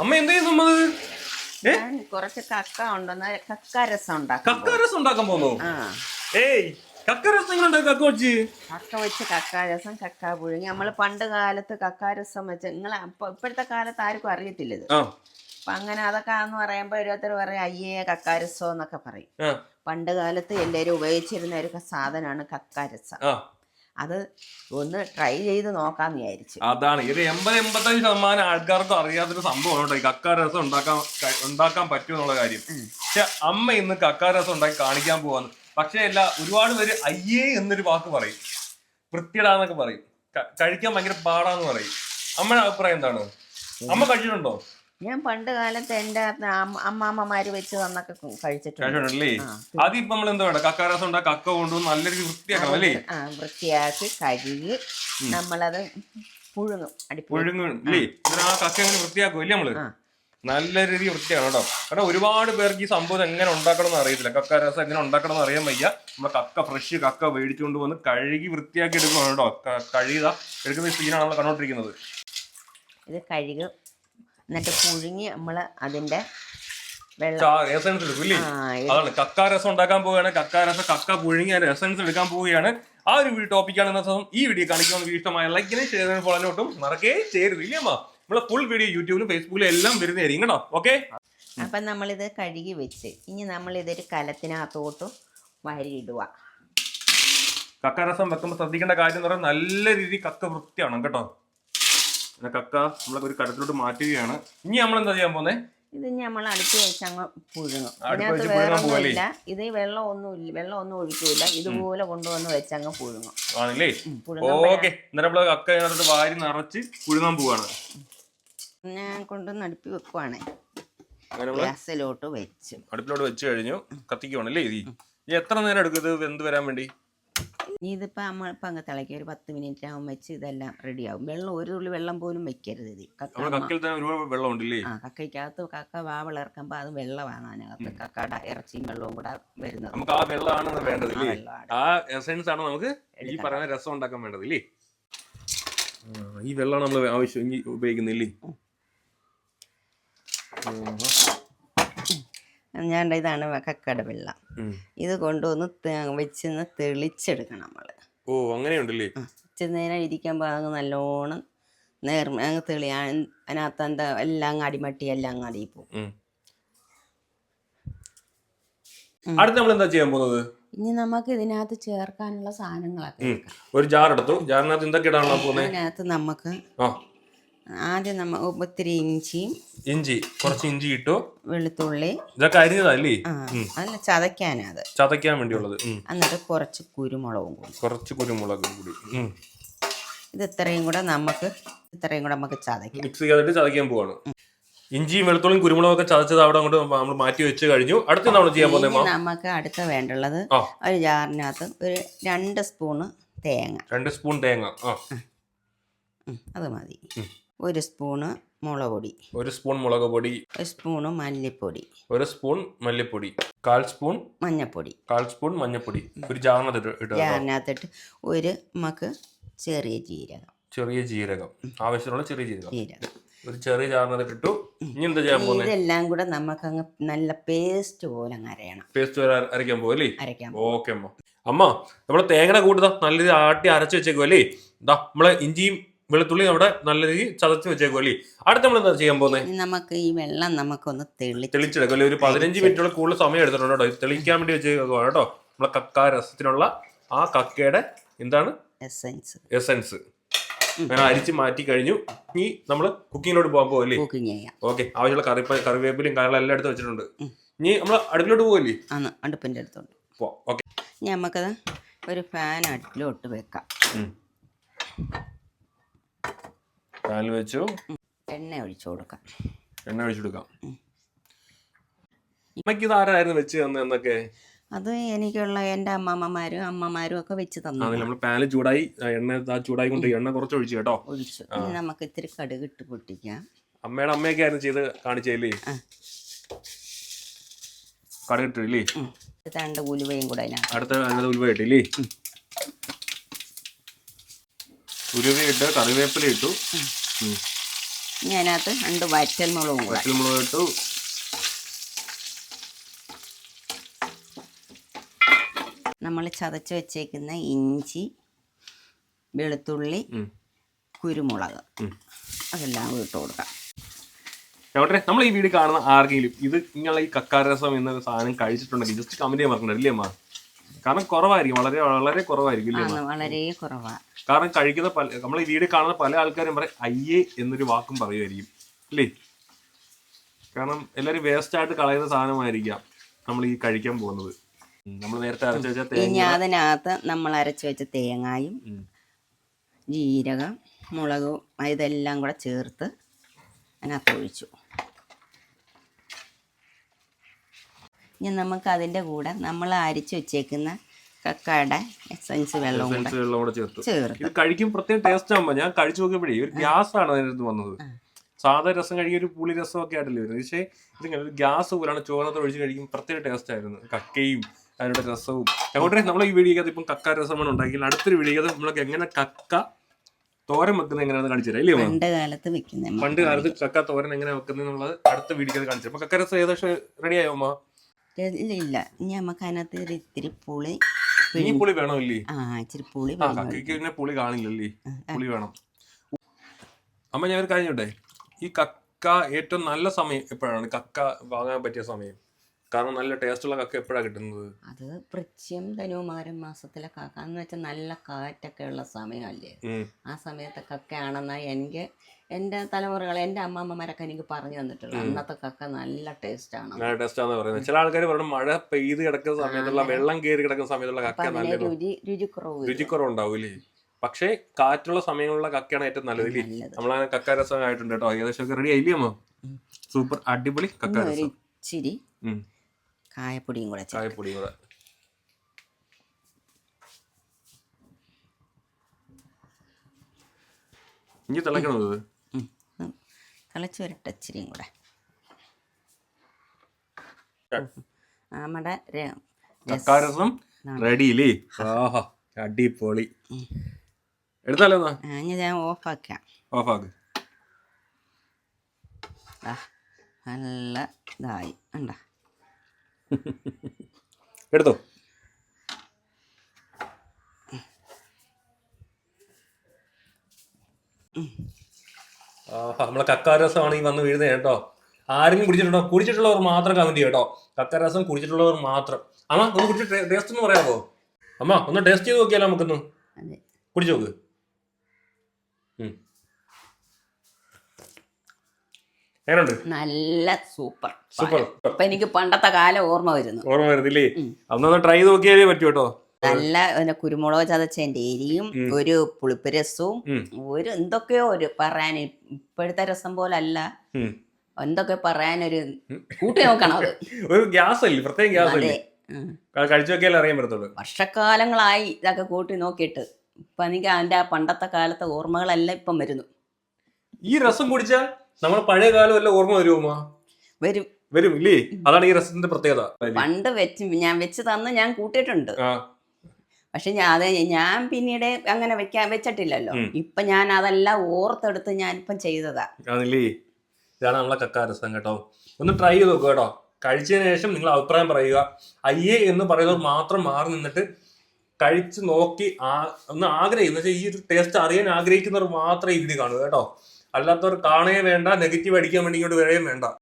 അമ്മ എന്ത് ചെയ്യുന്നു അമ്മ? ഞാൻ കുറച്ച് കക്ക ഉണ്ടെന്ന് കക്കരസം ഉണ്ടാക്കാം കക്കരസം ഉണ്ടാക്കാൻ പോന്നു ഏയ് കക്ക രസം എങ്ങനെ ഉണ്ടാക്കും? കക്ക വെച്ച്? കക്ക വെച്ച് കക്ക കക്ക പുഴുങ്ങി. നമ്മൾ പണ്ട് കാലത്ത് കക്ക രസം വെച്ച് നിങ്ങൾ ഇപ്പോഴത്തെ കാലത്ത് ആർക്കും അറിയത്തില്ല ഇത്. അപ്പൊ അങ്ങനെ അതൊക്കെ എന്ന് പറയുമ്പോ ഓരോരുത്തർ പറയും അയ്യേ കക്ക രസം എന്നൊക്കെ പറയും. പണ്ട് കാലത്ത് എല്ലാരും ഉപയോഗിച്ചിരുന്ന ഒരു സാധനമാണ് കക്ക രസം. ആ. അത് ഒന്ന് ട്രൈ ചെയ്ത് നോക്കാന്ന് വിചാരിച്ചു. അതാണ്. ഇത് എൺപത് എൺപത്തഞ്ച് ശതമാനം ആൾക്കാർക്കും അറിയാത്തൊരു സംഭവമാണ് കേട്ടോ ഈ കക്ക രസം ഉണ്ടാക്കാൻ ഉണ്ടാക്കാൻ പറ്റും എന്നുള്ള കാര്യം. പക്ഷെ അമ്മ ഇന്ന് കക്ക രസം ഉണ്ടാക്കി കാണിക്കാൻ പോവാന്ന് പക്ഷേ അല്ല ഒരുപാട് പേര് അയ്യേ എന്നൊരു വാക്ക് പറയും. വൃത്തിയിടാന്നൊക്കെ പറയും. കഴിക്കാൻ ഭയങ്കര പാടാന്ന് പറയും. അമ്മയുടെ അഭിപ്രായം എന്താണ്? അമ്മ കഴിച്ചിട്ടുണ്ടോ? ഞാൻ പണ്ട് കാലത്ത് എന്റെ അമ്മാമ്മമാര് വെച്ച് തന്നൊക്കെ കഴിച്ചിട്ടുണ്ട്. അതിപ്പോ. നമ്മൾ എന്താ വേണ്ട? കക്ക രസം കക്ക കൊണ്ടുവന്ന് നല്ല രീതിയിൽ വൃത്തിയാക്കണം അല്ലേ? ആ വൃത്തിയാക്കി കഴുകി നമ്മളത് പുഴുങ്ങും പുഴുങ്ങും എന്നിട്ട് ആ കക്ക എങ്ങനെ വൃത്തിയാക്കും ഇല്ലേ നമ്മൾ? നല്ല രീതി വൃത്തിയാണ് കേട്ടോ. കാരണം ഒരുപാട് പേർക്ക് ഈ സംഭവം എങ്ങനെ ഉണ്ടാക്കണം എന്ന് അറിയത്തില്ല. കക്ക രസം എങ്ങനെ ഉണ്ടാക്കണം എന്ന് അറിയാൻ വയ്യ. നമ്മളെ കക്ക ഫ്രഷ് കക്ക മേടിച്ചുകൊണ്ട് വന്ന് കഴുകി വൃത്തിയാക്കി എടുക്കുകയാണ് കേട്ടോ. കഴുകിത എടുക്കുന്ന സീനാണ് നമ്മൾ കണ്ടോണ്ടിരിക്കുന്നത്. ഇത് കഴുകും. എന്നിട്ട് പുഴുങ്ങി നമ്മൾ അതിന്റെ എസൻസ് എടുക്കും ഇല്ലേ അതാണ്. കക്ക രസം ഉണ്ടാക്കാൻ പോവുകയാണ്. കക്ക രസം കക്ക പുഴുങ്ങി അതിന്റെ എസൻസ് എടുക്കാൻ പോവുകയാണ്. ആ ഒരു വീഡിയോ ടോപ്പിക്കാണ് ദിവസം. ഈ വീഡിയോ കാണിക്കാൻ ഇഷ്ടമായ ലൈക്കിനെ ഷെയർ ഫോളോട്ടും മറക്കേ ചെയ്യരുത് ഇല്ലേ അമ്മ? നമ്മളെ ഫുൾ വീഡിയോ യൂട്യൂബിലും ഫേസ്ബുക്കിലും എല്ലാം വരുന്നതായിരിക്കും കേട്ടോ. ഓക്കെ അപ്പം നമ്മളിത് കഴുകി വെച്ച് ഇനി നമ്മളിതൊരു കലത്തിനകത്തോട്ട് വരിയിടുക. കക്ക രസം വെക്കുമ്പോൾ ശ്രദ്ധിക്കേണ്ട കാര്യം എന്ന് പറഞ്ഞാൽ നല്ല രീതി കക്ക വൃത്തിയാണ് കേട്ടോ. പിന്നെ കക്ക നമ്മളെ ഒരു കടത്തിലോട്ട് മാറ്റുകയാണ്. ഇനി നമ്മൾ എന്താ ചെയ്യാൻ പോകുന്നത് ഇത് നമ്മൾ അടുത്ത് വെച്ച് അങ്ങ് പുഴുങ്ങും. അടുപ്പ് ഇതിനകത്ത് വെച്ച് വേറെ ഇത് വെള്ളം ഒന്നും ഇല്ല വെള്ളം ഒന്നും ഒഴിക്കൂല. ഇതുപോലെ കൊണ്ടുവന്ന് വെച്ച് അങ്ങ് പുഴുങ്ങും. ആണല്ലേ? ഓക്കെ. എന്നിട്ട് നമ്മൾ കക്ക അതിനകത്ത് വാരി നിറച്ച് പുഴുങ്ങാൻ പോവാണ്. ഞാൻ കൊണ്ടുവന്ന് അടുപ്പി വെക്കുവാണേ. ഗ്യാസിലോട്ട് വെച്ച്. അടുപ്പിലോട്ട് വെച്ച് കഴിഞ്ഞു. കത്തിക്കുവാണല്ലേ ഇത്? എത്ര നേരം എടുക്കും ഇത് വെന്ത് വരാൻ വേണ്ടി? ഇനി ഇതിപ്പോൾ നമ്മൾ ഇപ്പം അങ്ങ് തിളക്കി ഒരു പത്ത് മിനിറ്റ് ആകുമ്പോൾ വെച്ച് ഇതെല്ലാം റെഡിയാവും വെള്ളം ഒരു തുള്ളി വെള്ളം പോലും വെക്കരുത് ഇത്. ആ കക്കയ്ക്കകത്ത് കക്ക വാ വിളർക്കുമ്പോൾ അത് വെള്ളമാണ് അതിനകത്ത്. കക്കയുടെ ഇറച്ചിയും വെള്ളവും കൂടെ വരുന്നത്. നമുക്ക് ആ വെള്ളമാണ് വേണ്ടത് ആ എസൻസ് ആണ് നമുക്ക് ഈ പറയുന്ന രസം ഉണ്ടാക്കാൻ വേണ്ടത് ഇല്ലേ? ഈ വെള്ളമാണ് നമ്മൾ ആവശ്യം ഉപയോഗിക്കുന്നില്ലേ ഞാൻ ഇതാണ് കക്കട വെള്ളം. ഇത് കൊണ്ടുവന്ന് വെച്ചൊന്ന് തെളിച്ചെടുക്കണം നമ്മൾ ഓ അങ്ങനെയുണ്ടല്ലേ? ഉച്ചനേരം നേരം ഇരിക്കുമ്പോൾ അങ്ങ് നല്ലോണം നേർമ്മ അങ്ങ് തെളി അതിനകത്ത് എന്താ എല്ലാം അങ്ങ് അടിമട്ടി എല്ലാം അങ്ങ് അടിയിൽ പോകും. അടുത്ത് നമ്മൾ എന്താ ചെയ്യാൻ പോകുന്നത്? ഇനി നമുക്ക് ഇതിനകത്ത് ചേർക്കാനുള്ള സാധനങ്ങളൊക്കെ. ഒരു ജാർ എടുത്തു? ജാറിനകത്ത് എന്തൊക്കെ ഇടാനുള്ള പോകുന്നത് അതിനകത്ത് നമുക്ക് ആദ്യം നമ്മ ഒത്തിരി ഇഞ്ചിയും ഇഞ്ചി കുറച്ച് ഇഞ്ചി ഇട്ടു. വെളുത്തുള്ളി. ഇതൊക്കെ അരിഞ്ഞതല്ലേ? അല്ല അല്ല അത്. ചതയ്ക്കാൻ വേണ്ടിയുള്ളത്. എന്നിട്ട് കുറച്ച് കുരുമുളകും കൂടി. കുറച്ച് കുരുമുളകും കൂടി. ഇത് ഇത്രയും കൂടെ നമുക്ക് ഇത്രയും കൂടെ നമുക്ക് ചതയ്ക്കാം. മിക്സ് ചെയ്തിട്ട് ചതയ്ക്കാൻ പോവാണ്. ഇഞ്ചിയും വെളുത്തുള്ളിയും കുരുമുളകും ഒക്കെ ചതച്ചത് അവിടെ അങ്ങോട്ട് നമ്മൾ മാറ്റി വെച്ച് കഴിഞ്ഞു. അടുത്ത നമ്മൾ ചെയ്യാൻ പോകുന്നത് നമുക്ക് അടുത്ത വേണ്ടുള്ളത് ഒരു ജാറിനകത്ത് ഒരു രണ്ട് സ്പൂണ് തേങ്ങ. രണ്ട് സ്പൂൺ തേങ്ങ. അത് മതി. ഒരു സ്പൂണ് മുളക് പൊടി ഒരു സ്പൂൺ മുളക് പൊടി ഒരു സ്പൂണ് മല്ലിപ്പൊടി ഒരു സ്പൂൺ മല്ലിപ്പൊടി കാൽ സ്പൂൺ മഞ്ഞപ്പൊടി. കാൽ സ്പൂൺ മഞ്ഞപ്പൊടി. ഒരു ജാറിനകത്ത് ഇടുക. ജാറിനകത്തിട്ട് ഒരു നമുക്ക് ചെറിയ ജീരകം. ചെറിയ ജീരകം. ആവശ്യമുള്ള ചെറിയ ജീരകം. ജീരകം. ഒരു ചെറിയ ജാറിനകത്ത് ഇട്ടു. ഇനി എന്താ ചെയ്യാൻ പോകുന്നത് ഇതെല്ലാം കൂടെ നമുക്ക് അങ്ങ് നല്ല പേസ്റ്റ് പോലെ അങ്ങ് അരയണം. പേസ്റ്റ് പോലെ അരയ്ക്കാൻ പോകല്ലേ അരയ്ക്കാം ഓക്കെ അമ്മ. അമ്മ നമ്മൾ തേങ്ങയുടെ കൂട്ടുതാ നല്ല ആട്ടി അരച്ച് വെച്ചേക്കുവല്ലേ? ഇതാ നമ്മൾ ഇഞ്ചിയും വെളുത്തുള്ളി അവിടെ നല്ല രീതിയിൽ ചതച്ച് വെച്ചേക്കും അല്ലേ? അടുത്ത നമ്മൾ എന്താ ചെയ്യാൻ പോകുന്നത് നമുക്ക് ഈ വെള്ളം നമുക്കൊന്ന് തെളി തെളിച്ചെടുക്കും അല്ലെ? ഒരു പതിനഞ്ച് മിനിറ്റോളം കൂടുതൽ സമയം എടുത്തിട്ടുണ്ട് കേട്ടോ. തെളിക്കാൻ വേണ്ടി വെച്ചേക്കുവാണ് കേട്ടോ. നമ്മളെ കക്ക രസത്തിനുള്ള ആ കക്കയുടെ എന്താണ്? എസൻസ് എസൻസ് അങ്ങനെ അരിച്ച് മാറ്റി കഴിഞ്ഞു. ഇനി നമ്മൾ കുക്കിങ്ങിലോട്ട് പോകാൻ പോകല്ലേ ഓക്കെ ആവശ്യമുള്ള കറി കറിവേപ്പിലും കാര്യങ്ങളും എല്ലാം എടുത്ത് വെച്ചിട്ടുണ്ട്. ഇനി നമ്മൾ അടുപ്പിലോട്ട് പോകല്ലേ അടുപ്പിന്റെ അടുത്തോട്ട്. ഓക്കെ ഇനി നമുക്കത് ഒരു ഫാൻ അടുപ്പിലോട്ട് വെക്കാം. പാനിൽ വെച്ചു. എണ്ണ ഒഴിച്ചു കൊടുക്കാം. എണ്ണ ഒഴിച്ചെടുക്കാം അമ്മയ്ക്ക് ഇത് ആരായിരുന്നു വെച്ച് തന്നെ എന്നൊക്കെ? അത് എനിക്കുള്ള എന്റെ അമ്മമ്മമാരും അമ്മമാരും ഒക്കെ വെച്ച് തന്നു. നമ്മൾ പാനിൽ ചൂടായി എണ്ണ ചൂടായി കൊണ്ട് എണ്ണ കുറച്ച് ഒഴിച്ചു കേട്ടോ. ഒഴിച്ചു. ഇനി നമുക്ക് ഇത്തിരി കടുക് ഇട്ട് പൊട്ടിക്കാം. അമ്മയുടെ അമ്മയൊക്കെ ആയിരുന്നു ചെയ്ത് കാണിച്ചല്ലേ. കടകിട്ടില്ലേ. രണ്ട് ഉലുവയും കൂടെ അടുത്ത ഉലുവ ഇട്ടില്ലേ ഉലുവ ഇട്ട് കറിവേപ്പില ഇട്ടു. ഇനി അതിനകത്ത് രണ്ട് വറ്റൽ മുളകും കൂടെ. വറ്റൽമുളക് ഇട്ടു. നമ്മൾ ചതച്ച് വെച്ചേക്കുന്ന ഇഞ്ചി വെളുത്തുള്ളി കുരുമുളക്. അതെല്ലാം ഇട്ടു കൊടുക്കാം. ചേട്ടനെ നമ്മൾ ഈ വീട് കാണുന്ന ആർക്കെങ്കിലും ഇത് ഇങ്ങനെ ഈ കക്കാരസം എന്ന സാധനം കഴിച്ചിട്ടുണ്ടെങ്കിൽ ജസ്റ്റ് കമന്റ് ചെയ്യാൻ ഇല്ലേ അമ്മ? കാരണം കുറവായിരിക്കും. വളരെ വളരെ കുറവായിരിക്കും അല്ലേ അമ്മ വളരെ കുറവാണ് കാരണം കഴിക്കുന്ന പല നമ്മൾ ഈ വീട് കാണുന്ന പല ആൾക്കാരും പറയും അയ്യേ എന്നൊരു വാക്കും പറയുമായിരിക്കും. അല്ലേ കാരണം എല്ലാവരും വേസ്റ്റ് ആയിട്ട് കളയുന്ന സാധനമായിരിക്കാം നമ്മൾ ഈ കഴിക്കാൻ പോകുന്നത്. നമ്മൾ നേരത്തെ അരച്ചു വെച്ച തേങ്ങ അതിനകത്ത് നമ്മൾ അരച്ചു വെച്ച തേങ്ങായും ഉം. ജീരകം മുളകും ഇതെല്ലാം കൂടെ ചേർത്ത് അതിനകത്ത് ഒഴിച്ചു. ഇനി നമുക്ക് അതിന്റെ കൂടെ നമ്മൾ അരിച്ചു വെച്ചേക്കുന്ന കക്കയുടെ എസൻസ് വെള്ളം കൂടെ ചേർത്ത്. ഇത് കഴിക്കും പ്രത്യേകം ടേസ്റ്റ് ആകുമ്പോൾ ഞാൻ കഴിച്ചു നോക്കിയപ്പോഴേ ഒരു ഗ്യാസ് ആണ് അതിനകത്ത് വന്നത്. സാധാ രസം കഴിക്കുക ഒരു പുളി രസം ഒക്കെ ആയിട്ടല്ലേ വരുന്നത്. പക്ഷേ ഇതിങ്ങനെ ഒരു ഗ്യാസ് പോലാണ് ചോറിനകത്ത് ഒഴിച്ച് കഴിക്കും. പ്രത്യേക ടേസ്റ്റ് ആയിരുന്നു. കക്കയും അതിനുള്ള രസവും. അങ്ങോട്ടേ നമ്മൾ ഈ വീഡിയോക്കകത്ത് ഇപ്പം കക്ക രസമാണ് ഉണ്ടാക്കി അടുത്തൊരു വീഡിയോക്കകത്ത് നമ്മളൊക്കെ എങ്ങനെ കക്ക തോരൻ വെക്കുന്നത് എങ്ങനെയാണെന്ന് കാണിച്ചു തരാം ഇല്ലേ പണ്ട് കാലത്ത് വെക്കുന്നത് പണ്ട് കാലത്ത് കക്ക തോരൻ എങ്ങനെ വെക്കുന്നത് എന്നുള്ളത് അടുത്ത വീഡിയോക്കകത്ത് കാണിച്ചു അപ്പൊ കക്ക രസം ഏകദേശം റെഡി ആയോ അമ്മ ഇല്ല ഇല്ല ഇനി നമുക്ക് അതിനകത്ത് ഇത്തിരി പുളി ഇനി പുളി വേണോ ഇല്ലേ ആ ഇച്ചിരി പുളി ആ വേണം. കക്കയ്ക്ക് പിന്നെ പുളി കാണില്ലല്ലേ? പുളി വേണം. അമ്മ ഞാൻ ഒരു കഴിഞ്ഞോട്ടെ ഈ കക്ക ഏറ്റവും നല്ല സമയം എപ്പോഴാണ്? കക്ക വാങ്ങാൻ പറ്റിയ സമയം? കാരണം നല്ല ടേസ്റ്റുള്ള കക്ക എപ്പോഴാണ് കിട്ടുന്നത്? അത് വൃശ്യം ധനുമാരം മാസത്തിലെ കാക്ക എന്ന് വെച്ചാൽ നല്ല കാറ്റൊക്കെ ഉള്ള സമയമല്ലേ? ഉം. ആ സമയത്തെ കക്കയാണെന്നാ എനിക്ക് എന്റെ തലമുറകൾ എന്റെ അമ്മമ്മമാരൊക്കെ എനിക്ക് പറഞ്ഞു തന്നിട്ടുള്ളത് അന്നത്തെ കക്ക നല്ല ആണ്. നല്ല ടേസ്റ്റാന്ന് പറയുന്നത്. ചില ആൾക്കാർ പറഞ്ഞു മഴ പെയ്ത് കിടക്കുന്ന സമയത്തുള്ള വെള്ളം കയറി കിടക്കുന്ന സമയത്തുള്ള കക്ക നല്ല രുചി രുചിക്കുറവ് വരും. രുചിക്കുറവുണ്ടാവൂലേ പക്ഷേ കാറ്റുള്ള സമയങ്ങളിലുള്ള കക്കയാണ് ഏറ്റവും നല്ലത് ഇല്ലേ? നമ്മളങ്ങനെ കക്ക രസം ആയിട്ടുണ്ട് കേട്ടോ. ഏകദേശം റെഡി ആയില്ലേ അമ്മ? സൂപ്പർ അടിപൊളി കക്ക രസം. ഇച്ചിരി. കായപ്പൊടിയും കൂടെ കായപ്പൊടിയും കൂടെ. ഇനി തിളക്കണത്. തിളച്ച് വരട്ടെ ഇച്ചിരിയും കൂടെ. നമ്മുടെ രസം കക്കാരസം റെഡി ഇല്ലേ ആഹാ അടിപൊളി. എടുത്താലോ ഞാൻ ഞാൻ ഓഫാക്കാം. ഓഫാക്ക്. നല്ല ഇതായി. ഉണ്ടാ എടുത്തോ? ആഹാ നമ്മളെ കക്കാരസമാണ് ഈ വന്ന് വീഴുന്നത് കേട്ടോ. ആരെങ്കിലും കുടിച്ചിട്ടുണ്ടോ? കുടിച്ചിട്ടുള്ളവർ മാത്രം കമന്റ് കേട്ടോ. കക്കാരസം കുടിച്ചിട്ടുള്ളവർ മാത്രം. അമ്മ ഒന്ന് കുടിച്ച് ടേസ്റ്റ് ഒന്ന് പറയാമോ? അമ്മ ഒന്ന് ടേസ്റ്റ് ചെയ്ത് നോക്കിയാലോ നമുക്കൊന്ന്? കുടിച്ചു നോക്ക്. നല്ല സൂപ്പർ. സൂപ്പർ. എനിക്ക് പണ്ടത്തെ കാലം ഓർമ്മ വരുന്നു. ഓർമ്മ വരുന്നില്ലേ? അന്നൊന്ന് ട്രൈ ചെയ്ത് നോക്കിയാലേ പറ്റൂ കേട്ടോ. നല്ല പിന്നെ കുരുമുളക് ചതച്ചതിന്റെ എരിയും ഒരു പുളിപ്പ് രസവും. ഒരു എന്തൊക്കെയോ ഒരു പറയാൻ ഇപ്പോഴത്തെ രസം പോലെ അല്ല. എന്തൊക്കെ പറയാനൊരു കൂട്ടി നോക്കണം അത്. ഒരു ഗ്യാസ് അല്ലേ പ്രത്യേകം ഗ്യാസ് അല്ലേ കഴിച്ചു നോക്കിയാലേ അറിയാൻ പറ്റത്തുള്ളൂ. വർഷക്കാലങ്ങളായി ഇതൊക്കെ കൂട്ടി നോക്കിയിട്ട്. ഇപ്പൊ എനിക്ക് അതിന്റെ ആ പണ്ടത്തെ കാലത്തെ ഓർമ്മകളെല്ലാം ഇപ്പം വരുന്നു. ഈ രസം കുടിച്ചാൽ നമ്മൾ പഴയ കാലം എല്ലാം ഓർമ്മ വരുമോ വരും. വരും ഇല്ലേ? അതാണ് ഈ രസത്തിന്റെ പ്രത്യേകത. പണ്ട് വെച്ച് ഞാൻ വെച്ച് തന്ന് ഞാൻ കൂട്ടിയിട്ടുണ്ട്. പക്ഷെ ഞാൻ അത് ഞാൻ പിന്നീട് അങ്ങനെ വെക്കാൻ വെച്ചിട്ടില്ലല്ലോ. ഇപ്പൊ ഞാൻ അതെല്ലാം ഓർത്തെടുത്ത് ഞാൻ ഇപ്പം ചെയ്തതാ. ആണല്ലേ? ഇതാണ് നമ്മളെ കക്കാരസം കേട്ടോ. ഒന്ന് ട്രൈ ചെയ്ത് നോക്കുക കേട്ടോ. കഴിച്ചതിന് ശേഷം നിങ്ങൾ അഭിപ്രായം പറയുക. അയ്യേ എന്ന് പറയുന്നവർ മാത്രം മാറി നിന്നിട്ട് കഴിച്ച് നോക്കി ആ ഒന്ന് ആഗ്രഹിക്കുന്ന വെച്ചാൽ ഈ ഒരു ടേസ്റ്റ് അറിയാൻ ആഗ്രഹിക്കുന്നവർ മാത്രമേ ഇതിന് കാണുക കാണൂ കേട്ടോ. അല്ലാത്തവർ കാണുകയും വേണ്ട നെഗറ്റീവ് അടിക്കാൻ വേണ്ടി ഇങ്ങോട്ട് വരികയും വേണ്ട.